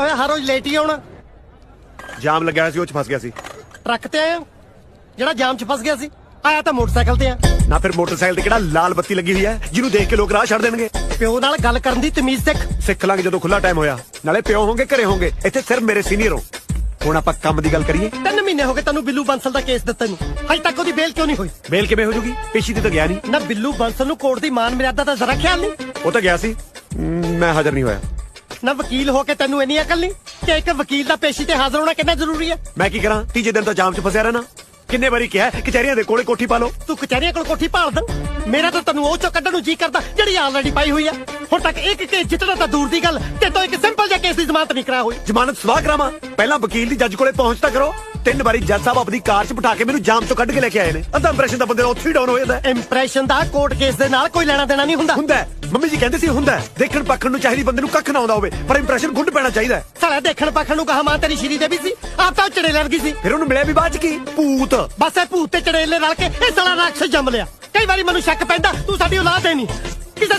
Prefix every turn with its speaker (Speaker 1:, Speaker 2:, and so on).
Speaker 1: ਹੋਇਆ ਹਰ ਰੋਜ਼ ਲੇਟ ਹੀ ਆਉਣਾ।
Speaker 2: ਜਾਮ ਲੱਗਿਆ ਸੀ ਉਹ ਚ ਫਸ ਗਿਆ ਸੀ।
Speaker 1: ਟਰੱਕ ਤੇ ਆਇਆ ਜਿਹੜਾ ਜਾਮ 'ਚ ਫਸ ਗਿਆ ਸੀ ਆਇਆ ਤਾਂ ਮੋਟਰਸਾਈਕਲ ਤੇ ਆ।
Speaker 2: ਨਾ ਫਿਰ ਮੋਟਰਸਾਈਕਲ ਤੇ ਕਿਹੜਾ ਲਾਲ ਬੱਤੀ ਲੱਗੀ ਹੋਈ ਹੈ ਜਿਹਨੂੰ ਦੇਖ ਕੇ ਲੋਕ ਰਾਹ ਛੱਡ ਦੇਣਗੇ।
Speaker 1: ਪਿਓ ਨਾਲ ਗੱਲ ਕਰਨ ਦੀ ਤਮੀਜ਼ ਸਿੱਖ।
Speaker 2: ਸਿੱਖ ਲਾਂਗੇ ਜਦੋਂ ਖੁੱਲਾ ਟਾਈਮ ਹੋਇਆ। ਨਾਲੇ ਪਿਓ ਹੋਗੇ ਘਰੇ ਹੋਗੇ ਇੱਥੇ ਸਿਰਫ ਮੇਰੇ ਸੀਨੀਅਰ ਹੋ। ਹੁਣ ਆਪਾਂ ਕੰਮ ਦੀ ਗੱਲ ਕਰੀਏ।
Speaker 1: ਤਿੰਨ ਮਹੀਨੇ ਹੋ ਗਏ ਤੈਨੂੰ ਬਿੱਲੂ ਬੰਸਲ ਦਾ ਕੇਸ ਦਿੱਤੇ ਨੂੰ। ਹਜੇ ਤੱਕ ਉਹਦੀ ਬੇਲ ਕਿਉਂ ਨਹੀਂ ਹੋਈ?
Speaker 2: ਮੇਲ ਕਿਵੇਂ ਹੋ ਜੂਗੀ? ਪੇਸ਼ੀ ਤੇ ਤਾਂ ਗਿਆ ਨਹੀਂ
Speaker 1: ਨਾ ਬਿੱਲੂ ਬੰਸਲ ਨੂੰ ਕੋਰਟ ਦੀ ਮਾਨ ਮਰਿਆਦਾ ਦਾ ਜ਼ਰਾ ਖਿਆਲ ਨਹੀਂ?
Speaker 2: ਉਹ ਤਾਂ ਗਿਆ ਸੀ। ਮੈਂ ਹਾਜ਼ਰ ਨਹੀਂ ਹੋਇਆ।
Speaker 1: ਨਾ ਵਕੀਲ ਹੋ ਕੇ ਤੈਨੂੰ ਇੰਨੀ ਅਕਲ ਨਹੀਂ ਕਿ ਇੱਕ ਵਕੀਲ ਦਾ ਪੇਸ਼ੀ ਤੇ ਹਾਜ਼ਰ ਹੋਣਾ ਕਿੰਨਾ ਜ਼ਰੂਰੀ ਹੈ?
Speaker 2: ਮੈਂ ਕੀ ਕਰਾਂ? ਤੀਜੇ ਦਿਨ ਤਾਂ ਜਾਮ 'ਚ ਫਸਿਆ ਰਹਿਣਾ। ਕਿੰਨੇ ਵਾਰੀ ਕਿਹਾ ਕਚਹਿਰੀਆਂ ਦੇ ਕੋਲੇ ਕੋਠੀ ਪਾ ਲਓ।
Speaker 1: ਤੂੰ ਕਚਹਿਰੀਆਂ ਕੋਲ ਕੋਠੀ ਭਾਲ ਦਾਂ। ਮੇਰਾ ਤਾਂ ਤੈਨੂੰ ਉਹ ਚੋਂ ਕੱਢਣ ਨੂੰ ਜੀ ਕਰਦਾ ਜਿਹੜੀ ਆਲਰੇਡੀ ਪਾਈ ਹੋਈ ਆ। ਹੁਣ ਤੱਕ ਇੱਕ ਕੇਸ ਜਿੱਤਣਾ ਤਾਂ ਦੂਰ ਦੀ ਗੱਲ। ਤੇ ਤੋਂ ਇੱਕ ਸਿੰਪਲ ਜਿਹਾ ਕੇਸ ਦੀ ਜ਼ਮਾਨਤ ਨਹੀਂ ਕਰਾ ਹੋਈ।
Speaker 2: ਜ਼ਮਾਨਤ ਸਵਾਹ ਕਰਾਵਾਂ। ਪਹਿਲਾਂ ਵਕੀਲ ਦੀ ਜੱਜ ਕੋਲੇ ਪਹੁੰਚ ਤਾਂ ਕਰੋ। ਤਿੰਨ ਵਾਰੀ ਜੱਜ ਸਾਹਿਬ ਆਪਣੀ ਕਾਰ 'ਚ ਬਿਠਾ ਕੇ ਮੈਨੂੰ ਜਾਮ 'ਚੋਂ ਕੱਢ ਕੇ ਲੈ ਕੇ ਆਏ ਨੇ। ਅੱਧਾ ਇੰਪ੍ਰੈਸ਼ਨ ਤਾਂ ਬੰਦੇ ਦਾ ਉੱਥੇ ਹੀ ਡਾਊਨ ਹੋ ਜਾਂਦਾ। ਹੈ।
Speaker 1: ਇੰਪ੍ਰੈਸ਼ਨ ਦਾ ਕੋਰਟ ਕੇਸ ਦੇ ਨਾਲ ਕੋਈ ਲੈਣਾ ਦੇਣਾ ਨਹੀਂ ਹੁੰਦਾ।
Speaker 2: ਹੁੰਦਾ। ਹੈ। ਮੰਮੀ ਜੀ ਕਹਿੰਦੇ ਸੀ ਹੁੰਦਾ ਹੈ। ਦੇਖਣ ਪੱਖਣ ਨੂੰ ਚਾਹੀਦੀ ਬੰਦੇ ਨੂੰ ਕੱਖ ਨਾ ਆਉਂਦਾ ਹੋਵੇ ਪਰ ਇੰਪ੍ਰੈਸ਼ਨ ਗੁੱਡ ਪੈਣਾ ਚਾਹੀਦਾ ਹੈ।
Speaker 1: ਸਾਲਾ ਦੇਖਣ ਪਾਖਣ ਨੂੰ ਕਹਾ ਮਾਂ ਤੇਰੀ ਸ਼ੀਰੀ ਦੇਵੀ ਸੀ ਆਪ ਤਾਂ ਉਹ ਚੜੇਲੇ ਵਰਗੀ ਸੀ
Speaker 2: ਫਿਰ ਉਹਨੂੰ ਮਿਲਿਆ ਵੀ ਬਾਅਦ 'ਚ ਕੀ ਭੂਤ
Speaker 1: ਬਸ ਇਹ ਭੂਤ ਤੇ ਚੜੇਲੇ ਰਲ ਕੇ ਇਹ ਸਾਲਾ ਰਾਖਸ਼ ਜੰਮ ਲਿਆ ਕਈ ਵਾਰੀ ਮੈਨੂੰ ਸ਼ੱਕ ਪੈਂਦਾ ਤੂੰ ਸਾਡੀ ਔਲਾਦ ਹੈ ਨਹੀਂ ਕਿਸੇ